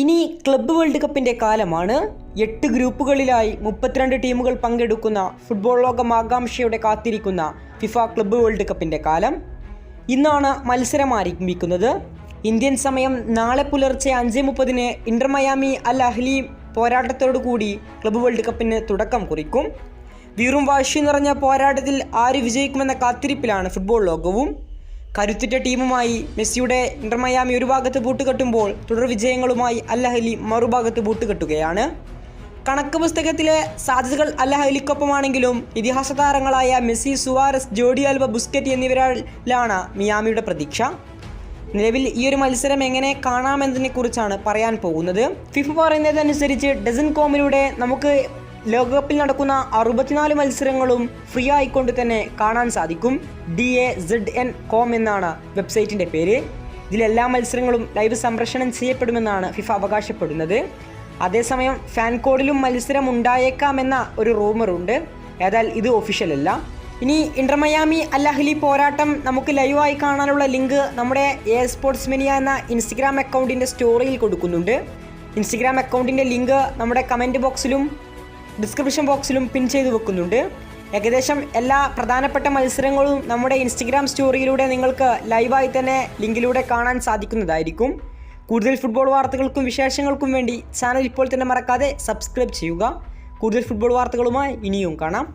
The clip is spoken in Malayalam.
ഇനി ക്ലബ്ബ് വേൾഡ് കപ്പിന്റെ കാലമാണ് എട്ട് ഗ്രൂപ്പുകളിലായി മുപ്പത്തിരണ്ട് ടീമുകൾ പങ്കെടുക്കുന്ന ഫുട്ബോൾ ലോകം ആകാംക്ഷയോടെ കാത്തിരിക്കുന്ന ഫിഫ ക്ലബ്ബ് വേൾഡ് കപ്പിന്റെ കാലം. ഇന്നാണ് മത്സരം ആരംഭിക്കുന്നത്. ഇന്ത്യൻ സമയം നാളെ പുലർച്ചെ അഞ്ച് മുപ്പതിന് ഇന്റർ മയാമി അൽ അഹ്ലി പോരാട്ടത്തോടു കൂടി ക്ലബ്ബ് വേൾഡ് കപ്പിന് തുടക്കം കുറിക്കും. വീറും വാശി നിറഞ്ഞ പോരാട്ടത്തിൽ ആര് വിജയിക്കുമെന്ന കാത്തിരിപ്പിലാണ് ഫുട്ബോൾ ലോകവും. കരുത്തുറ്റ ടീമുമായി മെസ്സിയുടെ ഇന്റർമയാമി ഒരു ഭാഗത്ത് ബൂട്ടുകെട്ടുമ്പോൾ തുടർ വിജയങ്ങളുമായി അല്ലഹലി മറുഭാഗത്ത് ബൂട്ടുകെട്ടുകയാണ് കണക്ക് പുസ്തകത്തിലെ സാധ്യതകൾ അല്ലഹലിക്കൊപ്പമാണെങ്കിലും ഇതിഹാസ താരങ്ങളായ മെസ്സി സുവാരസ് ജോഡി അൽവ ബുസ്കറ്റ് എന്നിവരിലാണ് മിയാമിയുടെ പ്രതീക്ഷ. നിലവിൽ ഈ ഒരു മത്സരം എങ്ങനെ കാണാമെന്നതിനെക്കുറിച്ചാണ് പറയാൻ പോകുന്നത്. ഫിഫ പറയുന്നതനുസരിച്ച് ഡസൻ കോമിലൂടെ നമുക്ക് ലോകകപ്പിൽ നടക്കുന്ന അറുപത്തിനാല് മത്സരങ്ങളും ഫ്രീ ആയിക്കൊണ്ട് തന്നെ കാണാൻ സാധിക്കും. D A Z N com എന്നാണ് വെബ്സൈറ്റിന്റെ പേര്. ഇതിലെല്ലാ മത്സരങ്ങളും ലൈവ് സംപ്രേഷണം ചെയ്യപ്പെടുമെന്നാണ് ഫിഫ അവകാശപ്പെടുന്നത്. അതേസമയം ഫാൻ കോഡിലും മത്സരം ഉണ്ടായേക്കാമെന്ന ഒരു റൂമറുണ്ട് ഏതായാൽ ഇത് ഒഫീഷ്യൽ അല്ല. ഇനി ഇന്റർ മയാമി പോരാട്ടം നമുക്ക് ലൈവായി കാണാനുള്ള ലിങ്ക് നമ്മുടെ എ സ്പോർട്സ് മെനിയ എന്ന ഇൻസ്റ്റഗ്രാം അക്കൗണ്ടിന്റെ സ്റ്റോറിയിൽ കൊടുക്കുന്നുണ്ട്. ഇൻസ്റ്റഗ്രാം അക്കൗണ്ടിന്റെ ലിങ്ക് നമ്മുടെ കമന്റ് ബോക്സിലും ഡിസ്ക്രിപ്ഷൻ ബോക്സിലും പിൻ ചെയ്തു വെക്കുന്നുണ്ട്. ഏകദേശം എല്ലാ പ്രധാനപ്പെട്ട മത്സരങ്ങളും നമ്മുടെ ഇൻസ്റ്റഗ്രാം സ്റ്റോറിയിലൂടെ നിങ്ങൾക്ക് ലൈവായി തന്നെ ലിങ്കിലൂടെ കാണാൻ സാധിക്കുന്നതായിരിക്കും. കൂടുതൽ ഫുട്ബോൾ വാർത്തകൾക്കും വിശേഷങ്ങൾക്കും വേണ്ടി ചാനൽ ഇപ്പോൾ തന്നെ മറക്കാതെ സബ്സ്ക്രൈബ് ചെയ്യുക. കൂടുതൽ ഫുട്ബോൾ വാർത്തകളുമായി ഇനിയും കാണാം.